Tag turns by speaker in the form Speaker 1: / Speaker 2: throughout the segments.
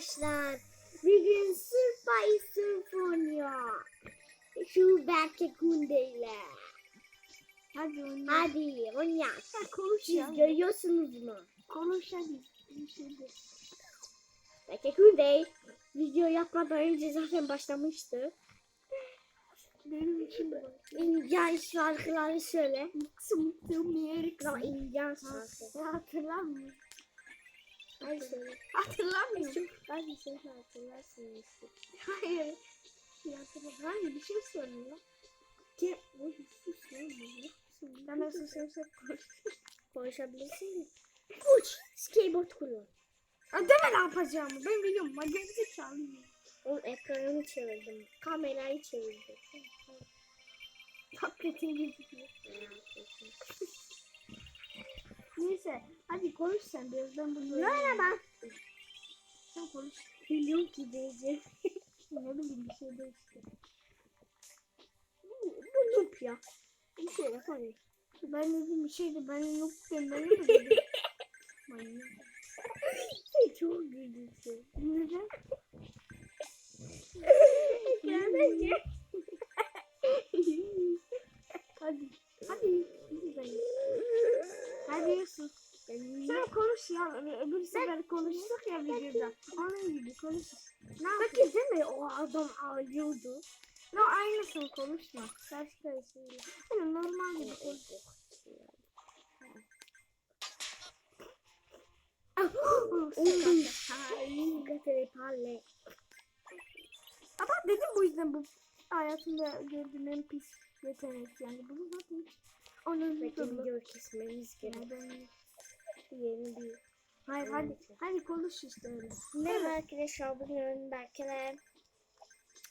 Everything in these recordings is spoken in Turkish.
Speaker 1: Arkadaşlar bugün sırf ay sırf oynuyor. Şu Berke Kunde'yle.
Speaker 2: Hadi oynayalım.
Speaker 1: Hadi oynayalım.
Speaker 2: konuş
Speaker 1: Siz
Speaker 2: ya.
Speaker 1: görüyorsunuz mu?
Speaker 2: Konuş hadi. Bir.
Speaker 1: Berke Kunde video yapmadan önce zaten başlamıştı.
Speaker 2: Benim için.
Speaker 1: İndiyan şarkıları söyle.
Speaker 2: Mutlu mutlu merik.
Speaker 1: Ama İndiyan şarkı.
Speaker 2: Hatırlamıyorum.
Speaker 1: Hadi söyle.
Speaker 2: Hatırlamıyorum.
Speaker 1: Hadi sen hatırlarsın.
Speaker 2: Hayır. Ya hatırlamıyorum. Hayır bir şey söyle lan.
Speaker 1: Ki
Speaker 2: Oy sus lan. Ben nasıl söylesem konuş.
Speaker 1: konuşabilirsin. Uç. Skateboard kullan.
Speaker 2: Ha deme ne yapacağımı. Ben biliyorum. Ben gerizekalı.
Speaker 1: O ekranını çevirdim. Kamerayı çevirdim.
Speaker 2: Tabletin gözüküyor. Neyse. Hadi konuş sen biraz. Ben bunu
Speaker 1: Merhaba.
Speaker 2: Sen konuş.
Speaker 1: Biliyorum ki diyeceğim.
Speaker 2: Ne bileyim bir şey de işte.
Speaker 1: Bu bu noob ya. Bir şey yapamıyor.
Speaker 2: Ben dedim bir şeydi. Ben yok demeli mi dedim. Aynısını konuşma. Ters karşıyla. Hani normal gibi konuş.
Speaker 1: Gatere palle.
Speaker 2: Ama dedim bu yüzden bu hayatımda gördüğüm en pis yetenek yani. Bunu zaten onun
Speaker 1: video kesmemiz gerek. Yeni bir.
Speaker 2: Hayır hadi. Hadi konuş işte.
Speaker 1: Merhaba arkadaşlar bugün Berkeler.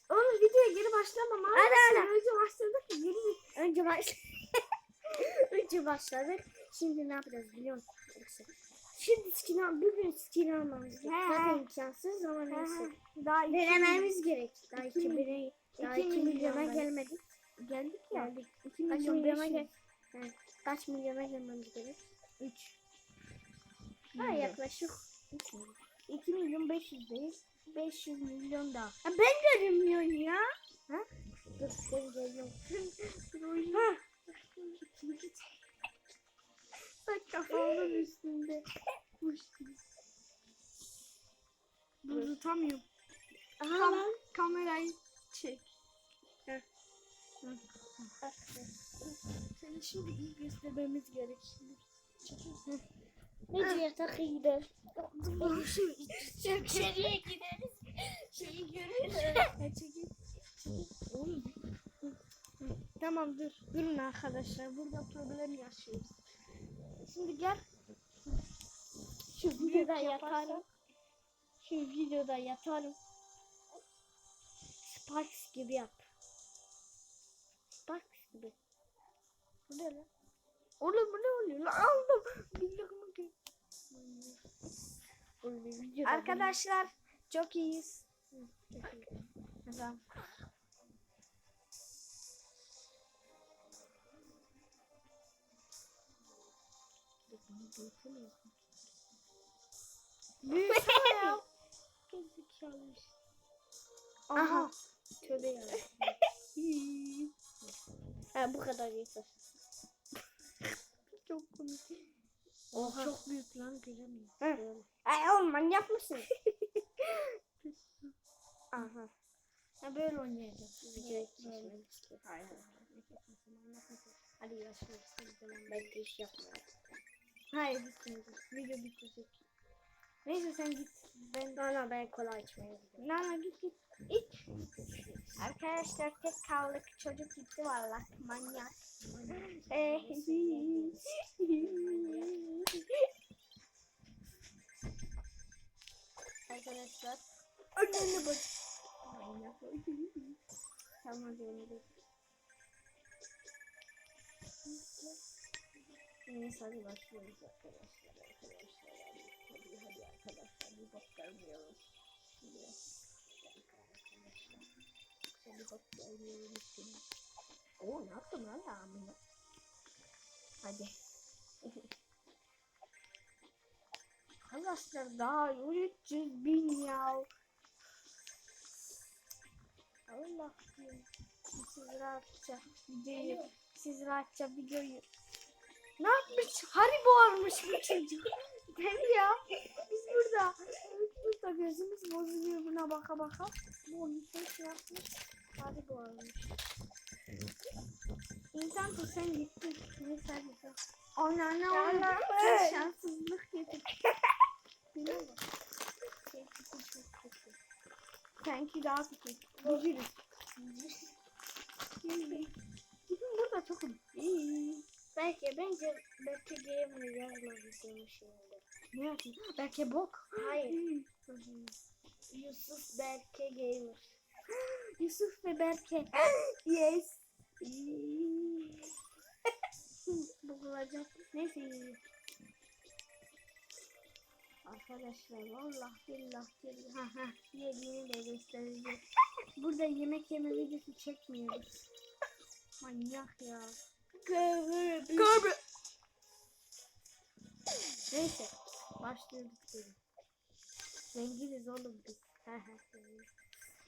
Speaker 2: Oğlum videoya geri başlamam.
Speaker 1: Hadi, hadi.
Speaker 2: Önce başladık geri
Speaker 1: Önce baş... Önce başladık. Şimdi ne yapacağız biliyor musun? Şimdi skin al, bugün skin almamız gerek.
Speaker 2: He.
Speaker 1: Zaten imkansız ama neyse.
Speaker 2: Daha iki
Speaker 1: Denememiz gerek. Daha
Speaker 2: İki
Speaker 1: 2
Speaker 2: mi-
Speaker 1: milyon, daha
Speaker 2: iki
Speaker 1: 2 milyona
Speaker 2: milyon
Speaker 1: gelmedik.
Speaker 2: geldik ya.
Speaker 1: Geldik.
Speaker 2: 2
Speaker 1: Kaç
Speaker 2: milyon
Speaker 1: milyona
Speaker 2: beş
Speaker 1: gel?
Speaker 2: yüz.
Speaker 1: He, Kaç milyona gelmemiz gerek?
Speaker 2: 3.
Speaker 1: Ha yaklaşık 3 milyon.
Speaker 2: 2 milyon 500'deyiz. 500 milyon daha.
Speaker 1: Ha, ben görünmüyorum ya. Ha? Dur ben geliyorum.
Speaker 2: Ha. Bak kafamın üstünde. Dur tutamıyorum.
Speaker 1: Aha
Speaker 2: Kam
Speaker 1: lan.
Speaker 2: kamerayı çek.
Speaker 1: Heh.
Speaker 2: Seni şimdi iyi göstermemiz gerek şimdi. Çekil.
Speaker 1: Ne diyor takıydı?
Speaker 2: İçeriye gideriz. Şeyi görürüz. Çekil. Oğlum. Tamam dur. Durun arkadaşlar. Burada problem yaşıyoruz. Şimdi gel.
Speaker 1: Şu videoda yatarım. Şu videoda yatarım. Sparks gibi yap. Sparks gibi.
Speaker 2: Bu ne lan? Oğlum bu ne oluyor lan? Aldım. Bilmiyorum ki.
Speaker 1: Oğlum bir videoda
Speaker 2: Arkadaşlar çok iyiyiz. Tamam. Büyüsene ya. Gerizekalı.
Speaker 1: Aha.
Speaker 2: Tövbe ya.
Speaker 1: Ha, bu kadar yeter.
Speaker 2: Çok komik.
Speaker 1: Oha.
Speaker 2: Çok büyük lan göremiyorum.
Speaker 1: Hı. Ay oğlum manyak mısın? Aha.
Speaker 2: Ha böyle oynayacağız.
Speaker 1: Videoyu
Speaker 2: Evet, böyle.
Speaker 1: kesmemiz istiyor.
Speaker 2: Hayır hayır. Hadi yaşıyoruz.
Speaker 1: Ben giriş yapmıyorum.
Speaker 2: Hayır bitmedi. Video bitecek. Neyse sen git. Ben
Speaker 1: no ben kola içmeye gidiyorum.
Speaker 2: Nana git git. İç. Arkadaşlar tek kaldık. Çocuk gitti valla. Manyak. Eh. Arkadaşlar. Önüne bak. Tamam hadi. Neyse hadi başlıyoruz arkadaşlar. Arkadaşlar hadi hadi arkadaşlar bir bak arkadaşlar. Hadi bak şimdi. Oo ne yaptın lan amına? Hadi. Arkadaşlar daha 300 bin ya. Allah. Siz rahatça videoyu, siz rahatça videoyu. Ne yapmış? Haribo almış bu çocuk. Deli ya. Biz burada, biz burada gözümüz bozuluyor buna baka baka. Bu için şey yapmış. Haribo almış. İnsan sen gittin. Neyse sen. Ana ne oldu? Şanssızlık yedik. Biliyor musun? Şey, çok kötü. Sanki daha kötü. Bücürüz. Bizim burada çok iyi.
Speaker 1: Belki bence belki yazmadı senin şeyinde.
Speaker 2: Ne yapayım? Belki bok.
Speaker 1: Hayır. Yusuf Berke Gamer.
Speaker 2: Yusuf ve Berke. yes. Bu olacak. Neyse iyi. Arkadaşlar vallahi billah billah. Ha ha. Yediğini de göstereceğim. Burada yemek yeme videosu çekmiyoruz. Manyak ya.
Speaker 1: Gamer.
Speaker 2: Neyse. Başlıyorduk dedim. Zenginiz oğlum biz.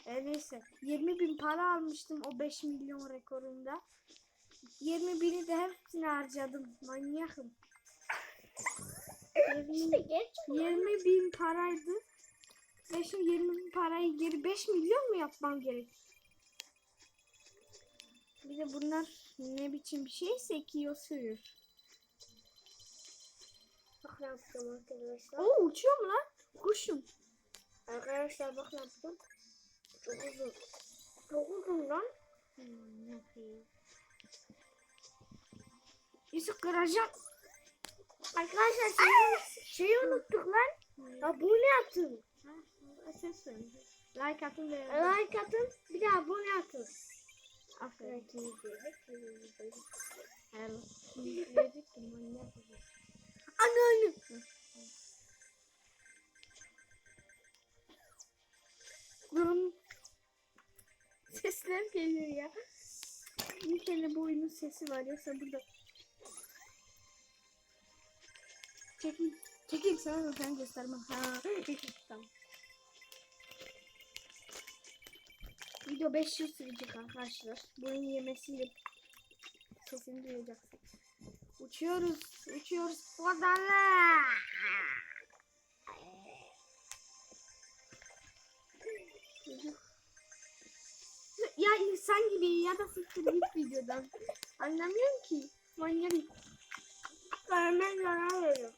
Speaker 2: E neyse. 20 bin para almıştım o 5 milyon rekorunda. 20 bini de hepsini harcadım. Manyakım. 20,
Speaker 1: İşte geç.
Speaker 2: 20 bin paraydı. Ve şimdi 20 bin parayı geri 5 milyon mu yapmam gerek? Bir de bunlar ne biçim bir şeyse ekiyor sürüyor.
Speaker 1: Bak ne yaptım arkadaşlar.
Speaker 2: Oo uçuyor mu lan? Kuşum.
Speaker 1: Arkadaşlar bak ne yaptım. Çok uzun. Çok uzun lan.
Speaker 2: Hmm, yapayım. Yusuf kıracağım.
Speaker 1: Arkadaşlar şeyi, şeyi unuttuk lan. Abone atın.
Speaker 2: Ses söyle. Like atın ve
Speaker 1: Like atın. Bir de abone atın.
Speaker 2: aferin.
Speaker 1: Anne anne.
Speaker 2: Sesler geliyor ya. Bir kere bu oyunun sesi var yoksa burada. Çekil. Çekil sana da ben göstermem. Ha. tamam. Video 5 yıl sürecek arkadaşlar. Bunun yemesiyle sesini duyacaksın. Uçuyoruz. Uçuyoruz. Çocuk. Ya insan gibi ya da siktir git videodan. Anlamıyorum ki. Manyak.
Speaker 1: Karamel zarar veriyor.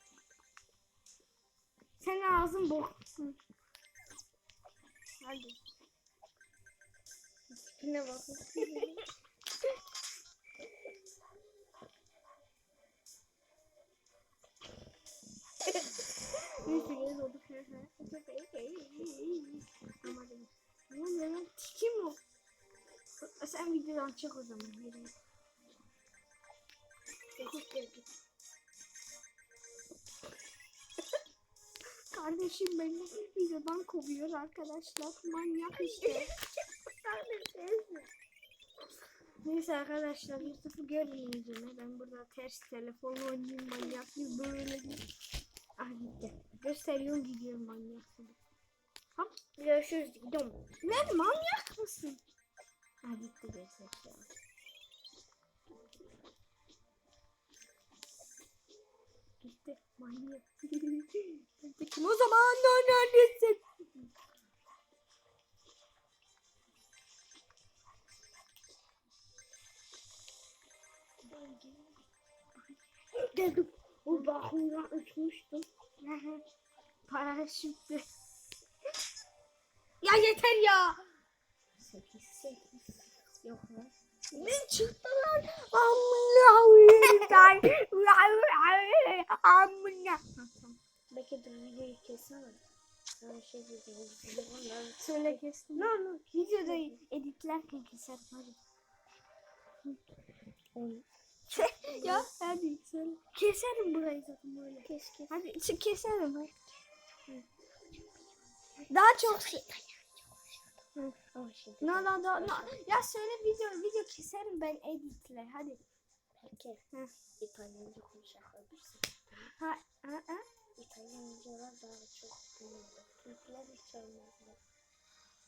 Speaker 2: Sen ağzın bok. Hı. Hadi.
Speaker 1: Tipine bak.
Speaker 2: Neyse geri olduk. Ama değil. Ne lan? Tikim o. Sen videodan çık o zaman. Yürü. Kardeşim beni videodan kovuyor arkadaşlar. Manyak işte. Neyse arkadaşlar Yusuf'u görmeyeceğim. Ben burada ters telefon oynayayım manyak bir böyle bir. Ah gitti. Gösteriyorum gidiyorum manyak gibi.
Speaker 1: Görüşürüz. Gidiyorum.
Speaker 2: Ne manyak mısın? Ah gitti gerizekalı. Gitti manyak. Kim o zaman neredesin?
Speaker 1: Dedim. O bakımdan uçmuştum.
Speaker 2: Paraşütle. ya yeter ya.
Speaker 1: 8 8. Yok lan.
Speaker 2: Ne çıktı lan? Amına koyayım. Amına.
Speaker 1: Sana şey diyeceğim.
Speaker 2: Söyle kestim. Ne no. Videoda editlerken keser hadi. ya hadi söyle. Keserim burayı zaten böyle.
Speaker 1: kes kes.
Speaker 2: Hadi ç- keserim hadi. Daha çok
Speaker 1: Hı, ama şimdi.
Speaker 2: No no no no. Ya söyle video video keserim ben editle hadi.
Speaker 1: Belki
Speaker 2: Hı.
Speaker 1: İtalyanca konuşabilirsin.
Speaker 2: Ha ha ha.
Speaker 1: İtalyancalar daha çok bilmiyor. Türkler hiç olmazlar.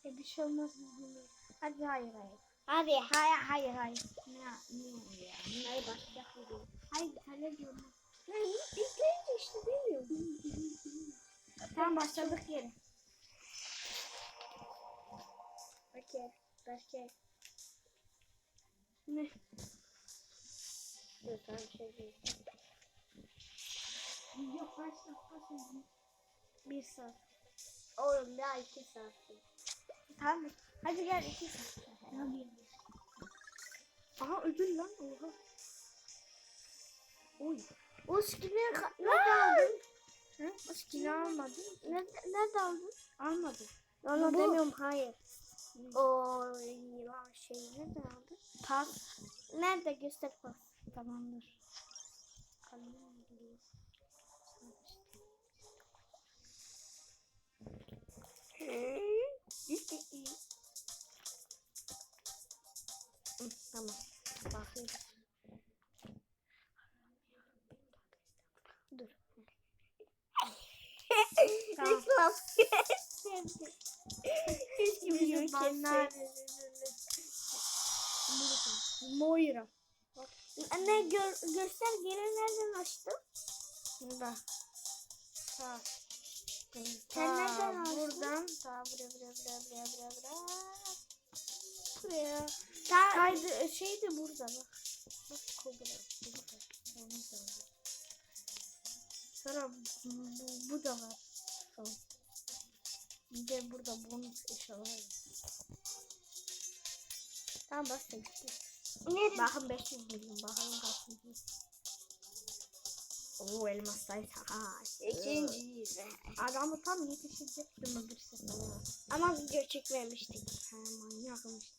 Speaker 2: E bir şey olmaz biz. Hadi hayır hayır.
Speaker 1: Hadi.
Speaker 2: Hayır hayır hayır. Ne, ne ya?
Speaker 1: Hayır başlayacak mı diyor.
Speaker 2: Hayır İtalya diyorum.
Speaker 1: Ne? İzleyince işte demiyorum.
Speaker 2: Tamam başladık yere.
Speaker 1: Okey. Başka.
Speaker 2: Ne?
Speaker 1: Yok ben şey değil.
Speaker 2: Yok kaç dakika sözü? Bir saat.
Speaker 1: Oğlum daha iki saat.
Speaker 2: Tamam. Hadi gel iki saat. Aha ödül lan. Oha. Oy.
Speaker 1: O skini nerede aldın?
Speaker 2: Hı? O skin'i almadın.
Speaker 1: Nerede, nerede aldın?
Speaker 2: Almadım.
Speaker 1: Onu
Speaker 2: Bu-
Speaker 1: demiyorum hayır. O ya şey nerede aldın?
Speaker 2: Pas.
Speaker 1: Nerede göster bak.
Speaker 2: Tamamdır.
Speaker 1: Kalın gidiyor. Hı, Tamam. Bakayım. Dur.
Speaker 2: Tamam.
Speaker 1: Kesseydim.
Speaker 2: Moira.
Speaker 1: Anne gör, göster gene nereden açtın?
Speaker 2: Bak. Sağ.
Speaker 1: Sen nereden açtın?
Speaker 2: Buradan. Sağ buraya buraya buraya buraya buraya buraya. Buraya.
Speaker 1: Ta
Speaker 2: Kaydı şey de burada bak. Bak kobra. Sonra bu, bu, bu da var. Bir de burada bonus eşyalar var. Tamam basta gitti.
Speaker 1: nerede?
Speaker 2: Bakın 500 milyon. Bakalım kaç milyon. Oo elmastayız. Ha.
Speaker 1: İkinciyiz.
Speaker 2: Adamı tam yetişecektim öbür sefer.
Speaker 1: Ama video çekmemiştik.
Speaker 2: He manyakım işte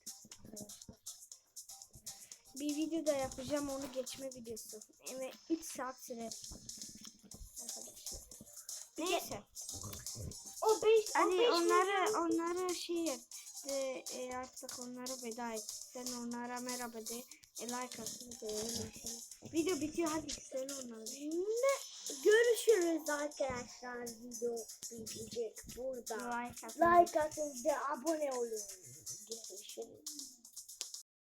Speaker 2: arkadaşlar. Bir video da yapacağım onu geçme videosu. Evet 3 saat sürer. Arkadaşlar. Neyse.
Speaker 1: O 5
Speaker 2: Hadi onları onları şey yap. De, e, artık onlara veda et. Sen onlara merhaba de. E, like atın de şey. Video bitiyor hadi onlara.
Speaker 1: Ne? Görüşürüz arkadaşlar. Video bitecek burada.
Speaker 2: Like atın.
Speaker 1: Like atın abone olun. Görüşürüz.